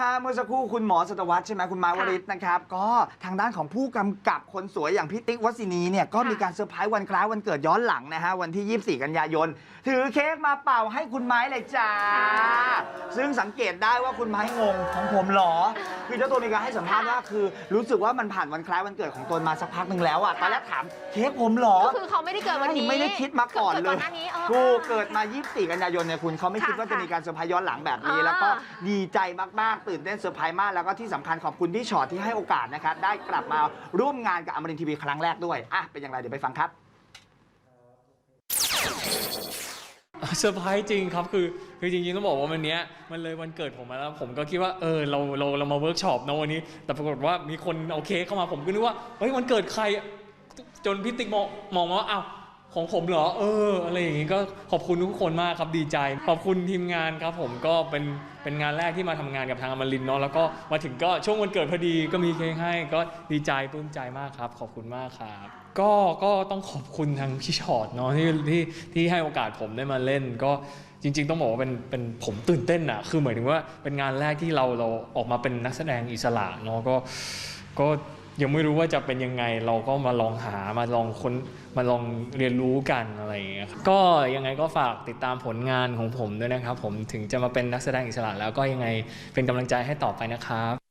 ฮะเมื่อสักครู่คุณหมอสตวรรษใช่ไหมคุณไม้วริศนะครับ ก็ทางด้านของผู้กำกับคนสวยอย่างพี่ติ๊กวสินีเนี่ยก็ค่ะมีการเซอร์ไพรส์วันคล้ายวันเกิดย้อนหลังนะฮะ วันที่ 24 กันยายน ถือเค้กมาเป่าให้คุณไม้เลยจ้า ซึ่งสังเกตได้ว่าคุณไม้งงของผมเหรอ คือเจ้าตัวมีการให้สัมภาษณ์ว่าคือรู้สึกว่ามันผ่านวันคล้ายวันเกิดของตนมาสักพักหนึ่งแล้วอะตอนแรกถามเค้กผมเหรอก็คือเขาไม่ได้เกิดวันนี้ไม่ได้คิดมาก่อนเลกิดก่อยนหน้านี้เออ ถูกเกิดมา 24 กันยายนเนี่ยคุณเขาไม่คิดว่าค่ะจะมีการเซอร์ไพรส์ย้อนหลังแบบนี้อ่าแล้วก็ดีใจมาก ๆ ตื่นเต้นเซอร์ไพรส์มาก แล้วก็ที่สำคัญขอบคุณพี่ชอตที่ให้โอกาสนะครับได้กลับมาร่วมงานกับอมรินทีวีครั้งแรกด้วยอะเป็นอย่างไรเดี๋ยวไปฟังครับ เซอร์ไพรส์จริงครับคือคือจริงๆต้องบอกว่าวันเนี้ยมันเลยวันเกิดผมมาแล้ว ผมก็คิดว่าเออเราเราเรามาเวิร์กช็อปนะวันนี้ แต่ปรากฏว่ามีคนเอาเค้กเข้ามาผมก็นึกว่าเฮ้ยวันเกิดใครจนพี่ติ๊กมองมองมาว่าอ้าว ของผมเหรอ เออ อะไรอย่างงี้ก็ขอบคุณทุกคนมากครับดีใจ ขอบคุณทีมงานครับผมก็เป็นเป็นงานแรกที่มาทำงานกับทางอมรินทร์เนาะแล้วก็มาถึงก็ช่วงวันเกิดพอดีก็มีเค้กให้ก็ดีใจปลื้มใจมากครับ ขอบคุณมากครับ ก็ก็ต้องขอบคุณทางพี่ชอตเนาะที่ที่ที่ให้โอกาสผมได้มาเล่น ก็จริง ๆ ต้องบอกว่าเป็นเป็นผมตื่นเต้นอะคือหมายถึงว่าเป็นงานแรกที่เราเราออกมาเป็นนักแสดงอิสระเนาะก็ก็ ยังไม่รู้ว่าจะเป็นยังไงเราก็มาลองหามาลองค้นมาลองเรียนรู้กันอะไรอย่างเงี้ยครับก็ยังไงก็ฝากติดตามผลงานของผมด้วยนะครับ ผมถึงจะมาเป็นนักแสดงอิสระแล้วก็ยังไงเป็นกำลังใจให้ต่อไปนะครับ